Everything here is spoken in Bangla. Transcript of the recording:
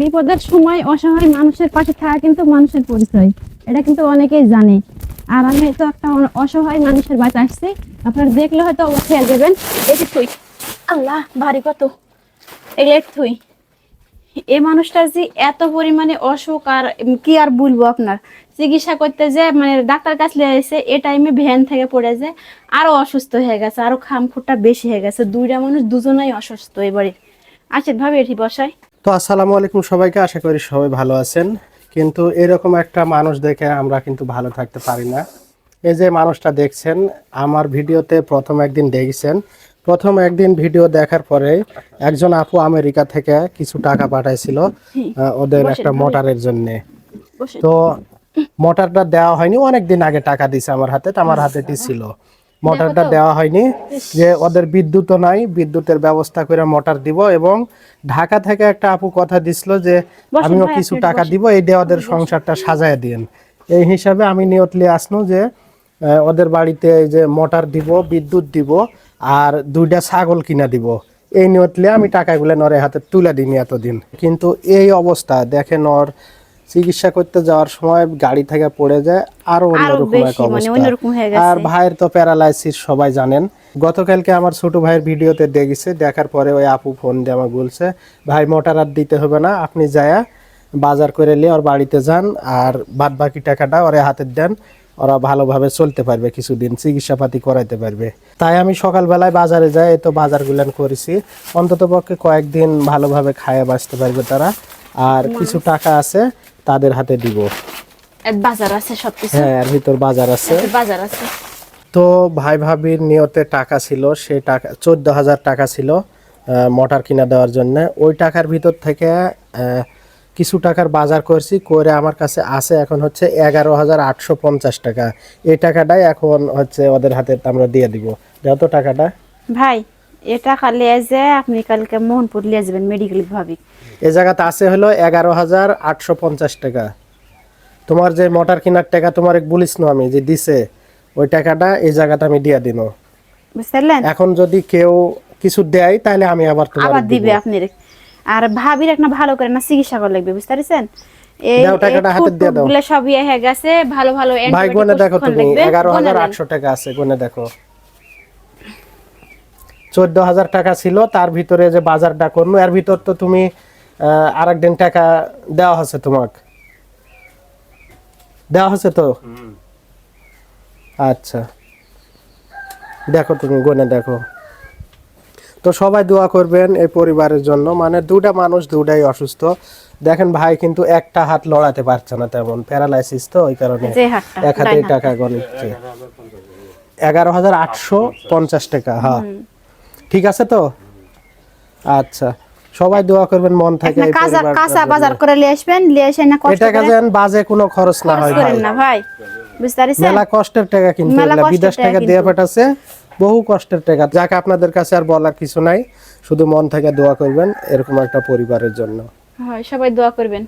বিপদের সময় অসহায় মানুষের পাশে থাকা কিন্তু মানুষের পরিচয়। এটা কিন্তু অনেকেই জানে। আর আমি তো একটা অসহায় মানুষের বাচ্চা আসছি। আপনারা দেখলে হয়তো খেয়াল দেবেন এটি থুই আল্লাহ ভারী কত? একটু থুই এই মানুষটা যে এত পরিমাণে অসুখ আর কি আর বলব আপনার? চিকিৎসা করতে যে মানে ডাক্তার কাছে এসে এ টাইমে ভ্যান থেকে পড়ে যে, আরও অসুস্থ হয়ে গেছে, আরও খামখুটটা বেশি হয়ে গেছে। দুইটা মানুষ দুজনেই অসুস্থ এবারে। আসেন ভাবে, এটি বসায় তো আসসালামু আলাইকুম সবাইকে আশা করি সবাই ভালো আছেন। কিন্তু এরকম একটা মানুষ দেখে আমরা কিন্তু ভালো থাকতে পারি না। এই যে মানুষটা দেখছেন আমার ভিডিওতে প্রথম একদিন দেখছেন। প্রথম একদিন ভিডিও দেখার পরে একজন আপু আমেরিকা থেকে কিছু টাকা পাঠাইছিল ওদের একটা। মোটরের জন্য। তো মোটরটা দেওয়া হয়নি অনেক দিন আগে টাকা দিছে আমার হাতে তো আমার হাতে ছিল। মোটরটা দেওয়া হয়নি যে ওদের বিদ্যুৎও নাই বিদ্যুতের ব্যবস্থা করে মোটর দিব এবং ঢাকা থেকে একটা আপু কথা দিছিল যে আমিও কিছু টাকা দিব এই দিয়ে ওদের সংসারটা সাজায় দিন এই হিসাবে আমি নিয়তলি আসনো যে ওদের বাড়িতে এই যে মোটর দিব বিদ্যুৎ দিব আর দুইটা ছাগল কিনা দিব। এই নিয়তলে আমি টাকাগুলো নরে হাতে তুলে দিইনি এতদিন। কিন্তু এই অবস্থা দেখেন ওর চিকিৎসা করতে যাওয়ার সময় গাড়ি থেকে পড়ে যায় আরও অন্যরকম এক মানে অবস্থা। আর ভাইয়ের তো প্যারালাইসিস সবাই জানেন। গতকালকে আমার ছোট ভাইয়ের ভিডিওতে দেখেছে দেখার পরে ওই আপু ফোন দিয়ে আমাকে বলছে ভাই মোটার আর দিতে হবে না আপনি যায়া বাজার করে নিয়ে ওর বাড়িতে যান আর বাদ বাকি টাকাটা ওরে হাতে দেন ওরা ভালোভাবে চলতে পারবে কিছুদিন চিকিৎসাপাতি করাইতে পারবে। তাই আমি সকালবেলায় বাজারে যাই এই তো বাজারগুলান করেছি। অন্তত পক্ষে কয়েকদিন ভালোভাবে খায় বাঁচতে পারবে তারা। আর কিছু টাকা আছে তাদের হাতে দিব। বাজার আছে সবকিছু। হ্যাঁ এর ভিতর বাজার আছে। বাজার আছে। তো ভাই ভাবির নিয়তে টাকা ছিল সে টাকা চোদ্দ হাজার টাকা ছিল মোটর কিনা দেওয়ার জন্য। ওই টাকার ভিতর থেকে কিছু টাকার বাজার করছি করে আমার কাছে আছে এখন হচ্ছে এগারো হাজার আটশো পঞ্চাশ টাকা। এই টাকাটাই এখন হচ্ছে ওদের হাতে আমরা দিয়ে দিব। যত টাকাটা। ভাই এটা খালি যে আপনি কালকে মোহনপুর লিয়ে যাবেন মেডিকেল বিভাগে। এই জায়গাতে আছে হলো এগারো হাজার আটশো পঞ্চাশ টাকা। তোমার যে মোটর কেনার টাকা তোমার এক বলিস না আমি যে দিছে ওই টাকাটা এই জায়গাটা আমি দিয়ে দিন বুঝতে পারলেন? এখন যদি কেউ কিছু দেয় তাহলে আমি আবার তোমার আবার দিবে। আপনি। আর ভাবির একটা ভালো করে না চিকিৎসা করা লাগবে বুঝতে পারছেন? এই টাকাটা হাতে দিয়ে দাও। গুলো সব ইয়ে হয়ে গেছে ভালো ভালো ভাই গনে দেখো তুমি লাগবে। এগারো গনে হাজার নেন। আটশো টাকা আছে গনে দেখো। চোদ্দ হাজার টাকা ছিল তার ভিতরে যে বাজারটা করল এর ভিতর তো তুমি আর একদিন টাকা দেওয়া হচ্ছে তোমাকে। দেওয়া হচ্ছে তো? আচ্ছা। দেখো তুমি গনে দেখো। তো সবাই দোয়া করবেন এই পরিবারের জন্য। মানে দুটা মানুষ দুটাই অসুস্থ। দেখেন ভাই কিন্তু একটা হাত লড়াতে পারছে না তেমন। প্যারালাইসিস তো ওই কারণে এক হাতে টাকা গণিচ্ছে। এগারো হাজার আটশো পঞ্চাশ টাকা হ্যাঁ। ঠিক আছে তো? আচ্ছা সবাই দোয়া করবেন মন থেকে কাঁচা কাঁচা বাজার করে নিয়ে আসবেন নিয়ে এসে না কষ্ট করে যেন বাজে কোনো খরচ না হয় ভাই। না ভাই বুঝতে পারছেন? মেলা কষ্টের টাকা কিন্তু মেলা বিদেশ টাকা। দিয়ে পাঠাচ্ছে বহু কষ্টের টাকা। যাকে আপনাদের কাছে আর বলার কিছু নাই শুধু মন থেকে দোয়া করবেন এরকম একটা পরিবারের জন্য। হয় সবাই দোয়া করবেন।